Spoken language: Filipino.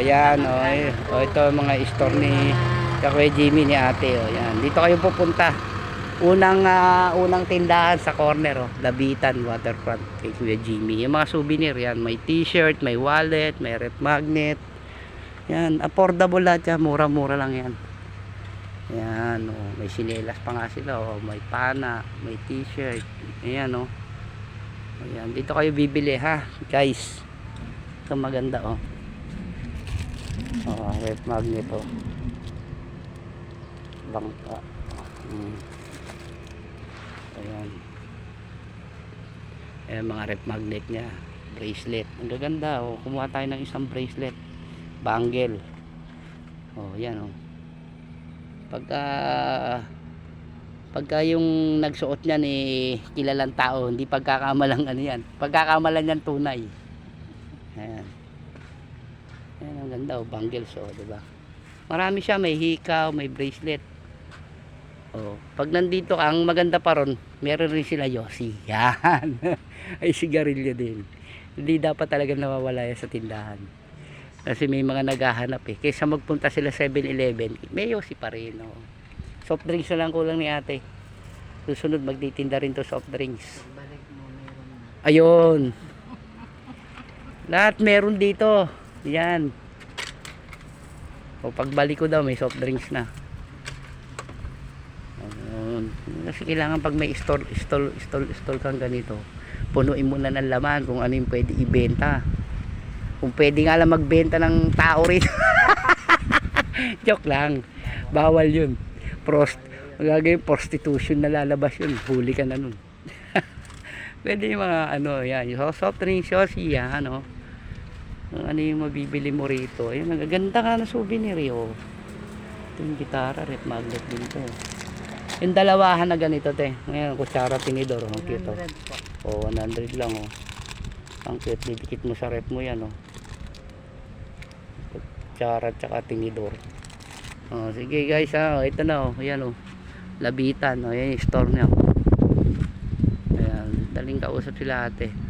Ayan, o. Oh, oh, ito mga store ni Kakwe Jimmy ni ate. Oh, yan. Dito kayo pupunta. Unang ah, unang tindahan sa corner, oh. Labitan, waterfront kay Kuya Jimmy. Yung mga souvenir, yan. May t-shirt, may wallet, may rep magnet. Yan, affordable lahat yan. Mura-mura lang yan. Yan, oh. May sinelas pa nga sila, oh. May pana, may t-shirt. Ayan, oh. Ayan, dito kayo bibili, ha, guys. Ito maganda, oh. Oh, rep magnet oh. Bangka. Hmm. Ayan. Ayan mga rep magnet niya. Bracelet. Ang gaganda oh. Kumuha tayo ng isang bracelet. Bangle. Oh, yan oh. Pagka pagka yung nagsuot niyan eh kilalang tao, hindi pagkakamalang ano yan. Pagkakamalan yan tunay. Ayan. Ayan, ang ganda oh, bangles oh, 'di ba? Marami siya, may hikaw, may bracelet. Oh, pag nandito ka, ang maganda pa ron, meron rin sila Yossi. Yan. Ay sigarilyo din. Hindi dapat talaga nawawala yan sa tindahan. Kasi may mga naghahanap eh. Kaysa magpunta sila 7-Eleven, may Yossi pa rin. Oh. Soft drinks na lang kulang ni ate. Susunod magtitinda rin to soft drinks. Ayun. Lahat meron dito. Yan. O pagbalik ko daw may soft drinks na. Ayun. Kasi kailangan pag may stall, stall, stall, stall kang ganito, punuin mo na ng laman kung ano yung pwede ibenta. Kung pwede nga lang magbenta ng tao rin. Joke lang. Bawal yun. Prost, magagawin prostitution na lalabas yun. Huli ka na nun. pwede yung mga ano, yan. Soft drinks, yosi, yan, ano. Kung ano yung mabibili mo rito. Ayun, nagaganda ka na souvenir yo. Ito yung gitara, rep magnet din to. Yung dalawahan na ganito te. Ngayon, kutsara tinidor. Ang cute oh. Oh, 100 lang oh. Ang cute. Didikit mo sa rep mo yan oh. Kutsara tsaka tinidor. Oh, sige guys ha. Oh, ito na oh. Ayan oh. Labitan. Oh, yan yung store niya. Ayan. Daling kausap sila ate.